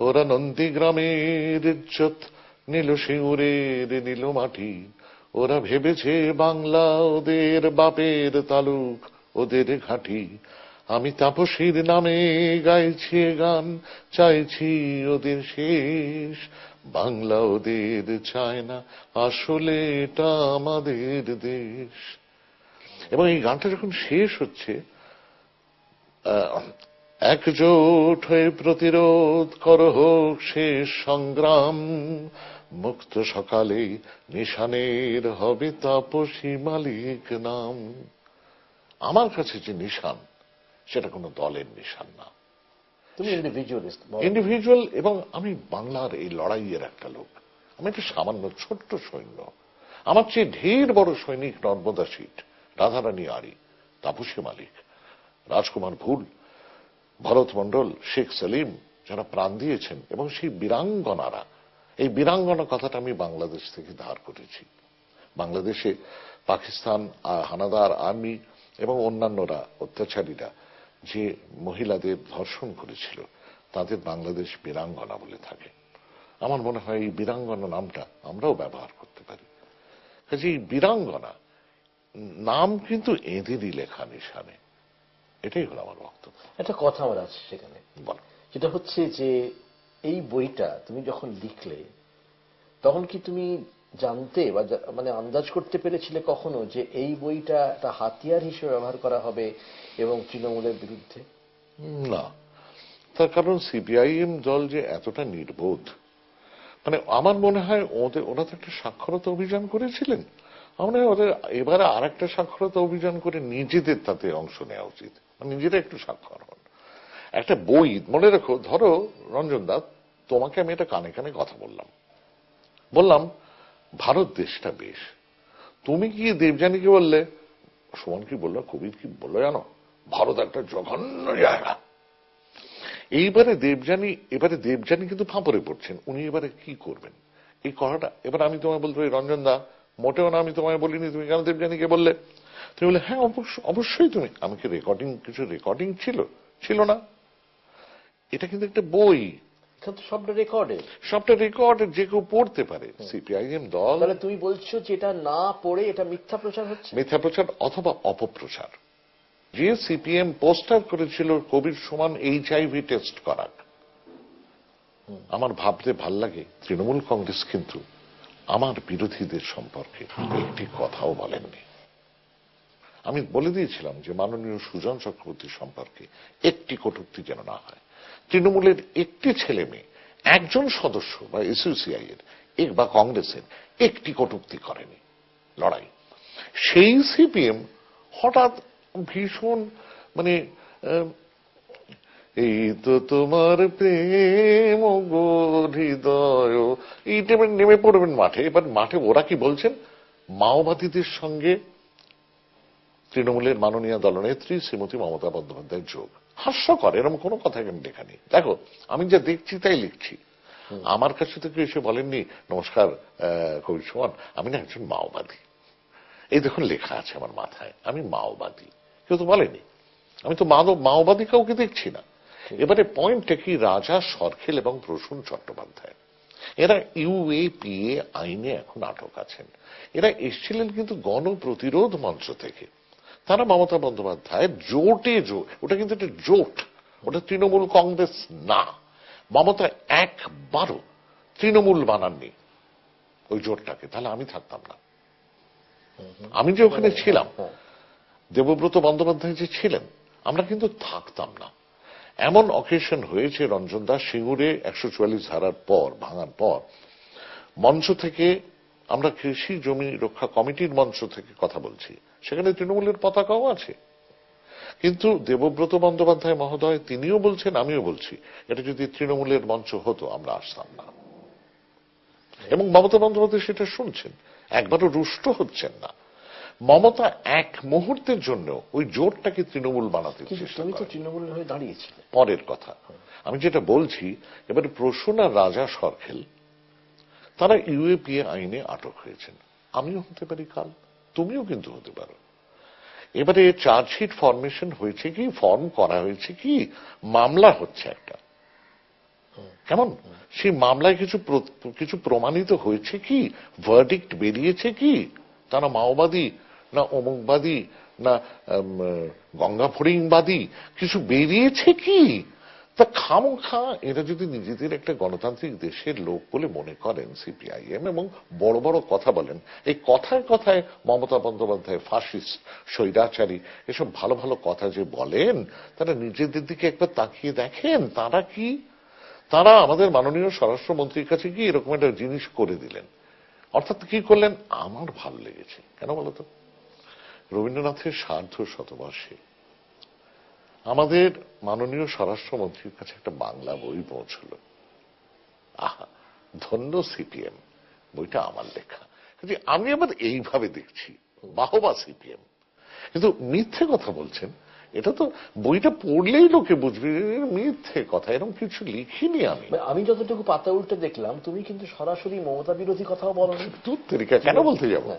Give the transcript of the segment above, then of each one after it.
ওরা নন্দীগ্রামের ইজ্জত, নীল সিঙ্গুরের নীল মাটি। ওরা ভেবেছে বাংলা ওদের বাপের তালুক, ওদের ঘাঁটি। আমি তাপসীর নামে গাইছি গান, চাইছি ওদের শেষ। বাংলা ওদের চায় না, আসলে এটা আমাদের দেশ। এবং এই গানটা যখন শেষ হচ্ছে একজোট হয়ে প্রতিরোধ কর হোক শেষ সংগ্রাম। মুক্ত সকালে নিশানের হবে তাপসী মালিক নাম। আমার কাছে যে নিশান সেটা কোনো দলের নিশান না। তুমি ইন্ডিভিজুয়ালিস্ট ইন্ডিভিজুয়াল এবং আমি বাংলার এই লড়াইয়ের একটা লোক। আমি একটা সামান্য ছোট্ট সৈন্য। আমার চেয়ে ঢের বড় সৈনিক নর্মদা সিট রাধারানী আরি তাপসী মালিক। রাজকুমার ভুল ভরত মন্ডল শেখ সেলিম যারা প্রাণ দিয়েছেন এবং সেই বীরাঙ্গনারা, এই বীরাঙ্গনা কথাটা আমি বাংলাদেশ থেকে ধার করেছি। বাংলাদেশে পাকিস্তান হানাদার আর্মি এবং অন্যান্যরা, অত্যাচারীরা যে মহিলাদের ধর্ষণ করেছিল, তাদের বাংলাদেশ বীরাঙ্গনা বলে থাকে। আমার মনে হয় এই বীরাঙ্গনা নামটা আমরাও ব্যবহার করতে পারি। কাজে এই বীরাঙ্গনা, নাম কিন্তু এদেরই লেখা নিশানে। এটাই হলো আমার বক্তব্য। একটা কথা আমার আছে সেখানে। বল। যেটা হচ্ছে যে এই বইটা তুমি যখন লিখলে তখন কি তুমি জানতে বা মানে আন্দাজ করতে পেরেছিলে কখনো যে এই বইটা একটা হাতিয়ার হিসেবে ব্যবহার করা হবে এবং তৃণমূলের বিরুদ্ধে? না। তার কারণ সিপিআইএম দল যে এতটা নির্বোধ মানে আমার মনে হয় ওদের ওরা তো একটা সাক্ষরতা অভিযান করেছিলেন। আমার মনে হয় ওদের এবারে আর একটা সাক্ষরতা অভিযান করে নিজেদের তাতে অংশ নেওয়া উচিত। নিজেরা একটু স্বাক্ষর হন। একটা বই, মনে রেখো, ধরো রঞ্জন দা তোমাকে আমি এটা কানে কানে কথা বললাম। বললাম, ভারত দেশটা বেশ। তুমি কি দেবযানীকে বললে? সুমন কি বলল, কবির কি বলল জানো? ভারত একটা জঘন্য জায়গা। এইবারে দেবযানী, এবারে দেবযানী কিন্তু ফাঁপরে পড়ছেন। উনি এবারে কি করবেন? এই কথাটা এবার আমি তোমায় বলতে পারি রঞ্জন দা মোটেও না আমি তোমায় বলিনি, তুমি কেন দেবযানীকে বললে? তুমি বলে হ্যাঁ অবশ্য- অবশ্যই তুমি আমাকে রেকর্ডিং কিছু রেকর্ডিং ছিল ছিল না। এটা কিন্তু একটা বই। সবটা রেকর্ডে সবটা রেকর্ড যে কেউ পড়তে পারে। সিপিআইএম দল তাহলে তুমি বলছো যে এটা না পড়ে এটা মিথ্যা প্রচার হচ্ছে? মিথ্যা প্রচার অথবা অপপ্রচার। যে সিপিএম পোস্টার করেছিল কবির সমান এইচআইভি টেস্ট করার। আমার ভাবতে ভালো লাগে তৃণমূল কংগ্রেস কিন্তু আমার বিরোধীদের সম্পর্কে একটি কথাও বলেননি। আমি বলে দিয়েছিলাম যে মাননীয় সুজন চক্রবর্তী সম্পর্কে একটি কটূক্তি যেন না হয়। তৃণমূলের একটি ছেলে মেয়ে, একজন সদস্য বা এসইউসিআই এর বা কংগ্রেসের একটি কটূক্তি করেনি। লড়াই। সেই সিপিএম হঠাৎ ভীষণ মানে এই তো তোমার প্রেম হৃদয়, এই নেমে পড়বেন মাঠে। এবার মাঠে ওরা কি বলছেন? মাওবাদীদের সঙ্গে তৃণমূলের মাননীয় দলনেত্রী শ্রীমতী মমতা বন্দ্যোপাধ্যায়ের যোগ। হাস্যকর এরকম কোনো কথা এখানে লেখা নেই। দেখো আমি যা দেখছি তাই লিখছি। আমার কাছে থেকে এসে বলেননি নমস্কার কবি সুমন আমি না একজন মাওবাদী। এই দেখুন লেখা আছে আমার মাথায় আমি মাওবাদী। কেউ তো বলেনি। আমি তো মানব মাওবাদী কাউকে দেখছি না। এবারে পয়েন্টটা কি রাজা সরখেল এবং প্রসূন চট্টোপাধ্যায়? এরা ইউএপিএ আইনে এখন আটক আছেন। এরা এসেছিলেন কিন্তু গণপ্রতিরোধ মঞ্চ থেকে। তারা মমতা বন্দ্যোপাধ্যায়, জোটে জোট, ওটা কিন্তু একটা জোট, ওটা তৃণমূল কংগ্রেস না। মমতা একবারও তৃণমূল বানাননি ওই জোটটাকে, তাহলে আমি থাকতাম না। আমি যে ওখানে ছিলাম। দেবব্রত বন্দ্যোপাধ্যায় যে ছিলেন, আমরা কিন্তু থাকতাম না। এমন অকেশন হয়েছে রঞ্জন দাস সিঙ্গুরে একশো চুয়াল্লিশ ধারার পর, ভাঙার পর, মঞ্চ থেকে আমরা কৃষি জমি রক্ষা কমিটির মঞ্চ থেকে কথা বলছি। সেখানে তৃণমূলের পতাকাও আছে। কিন্তু দেবব্রত বন্দ্যোপাধ্যায় মহোদয় তিনিও বলছেন আমিও বলছি এটা যদি তৃণমূলের মঞ্চ হতো আমরা আসতাম না। এবং মমতা বন্দ্যোপাধ্যায় সেটা শুনছেন একবারও রুষ্ট হচ্ছেন না। মমতা এক মুহূর্তের জন্য ওই জোটটাকে তৃণমূল বানাতে কিন্তু চেষ্টা তুমি তো তৃণমূলের হয়ে দাঁড়িয়েছিলে। পরের কথা আমি যেটা বলছি এবারে প্রসূন আর রাজা সরখেল তারা ইউএপিএ আইনে আটক হয়েছেন। আমিও হতে পারি কাল। তুমিও কিন্তু হতে পারো। এবারে চার্জশিট ফরমেশন হয়েছে কি, ফর্ম করা হয়েছে কি, মামলা হচ্ছে একটা। কেমন? সেই মামলায় কিছু কিছু প্রমাণিত হয়েছে কি ভার্ডিক্ট বেরিয়েছে কি তারা মাওবাদী, না অমুকবাদী, না গঙ্গা ফড়িংবাদী, কিছু বেরিয়েছে কি? তা খামোখা এরা যদি নিজেদের একটা গণতান্ত্রিক দেশের লোক বলে মনে করেন সিপিআইএম এবং বড় বড় কথা বলেন, এই কথায় কথায় মমতা বন্দ্যোপাধ্যায় ফাসিস্ট স্বৈরাচারী, এসব ভালো ভালো কথা যে বলেন, তারা নিজেদের দিকে একবার তাকিয়ে দেখেন, তারা কি? তারা আমাদের মাননীয় স্বরাষ্ট্রমন্ত্রীর কাছে গিয়ে এরকম একটা জিনিস করে দিলেন। অর্থাৎ কি করলেন? আমার ভালো লেগেছে। কেন বলতো রবীন্দ্রনাথের সার্ধ শতবর্ষে আমাদের মাননীয় স্বরাষ্ট্রমন্ত্রীর কাছে একটা বাংলা বই পৌঁছল। আহা ধন্য সিপিএম বইটা আমার লেখা। আমি আবার এইভাবে দেখছি বাহবা সিপিএম। কিন্তু মিথ্যে কথা বলছেন এটা তো বইটা পড়লেই লোকে বুঝবে মিথ্যে কথা এরকম কিছু লিখিনি আমি। আমি যতটুকু পাতা উল্টে দেখলাম তুমি কিন্তু সরাসরি মমতা বিরোধী কথাও বলো কেন বলতে যাব? হ্যাঁ।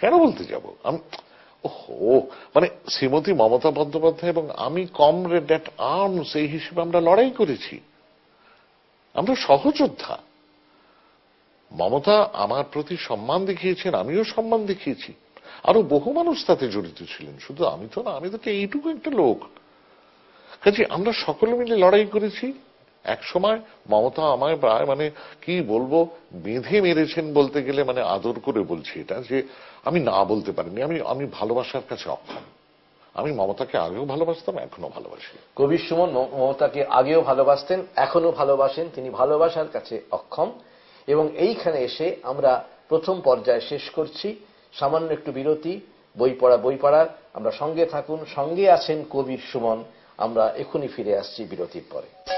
কেন বলতে যাব? আমি ওহো মানে শ্রীমতী মমতা বন্দ্যোপাধ্যায় এবং আমি কমরেড অ্যাট আর্মস, এই হিসেবে আমরা লড়াই করেছি। আমরা সহযোদ্ধা। মমতা আমার প্রতি সম্মান দেখিয়েছেন, আমিও সম্মান দেখিয়েছি। আরও বহু মানুষ তাতে জড়িত ছিলেন, শুধু আমি তো না, আমি তো এইটুকু একটা লোক। কাজে আমরা সকলে মিলে লড়াই করেছি। এক সময় মমতা আমায় প্রায় মানে কি বলব, বেঁধে মেরেছেন বলতে গেলে মানে আদর করে বলছি এটা যে আমি না বলতে পারিনি। আমি আমি ভালোবাসার কাছে অক্ষম। আমি মমতাকে আগেও ভালোবাসতাম এখনও ভালোবাসি। কবির সুমন মমতাকে আগেও ভালোবাসতেন এখনও ভালোবাসেন, তিনি ভালোবাসার কাছে অক্ষম। এবং এইখানে এসে আমরা প্রথম পর্যায়ে শেষ করছি। সামান্য একটু বিরতি, বই পড়া, বই পড়ার। আমরা সঙ্গে থাকুন, সঙ্গে আছেন কবির সুমন। আমরা এখনই ফিরে আসছি বিরতির পরে।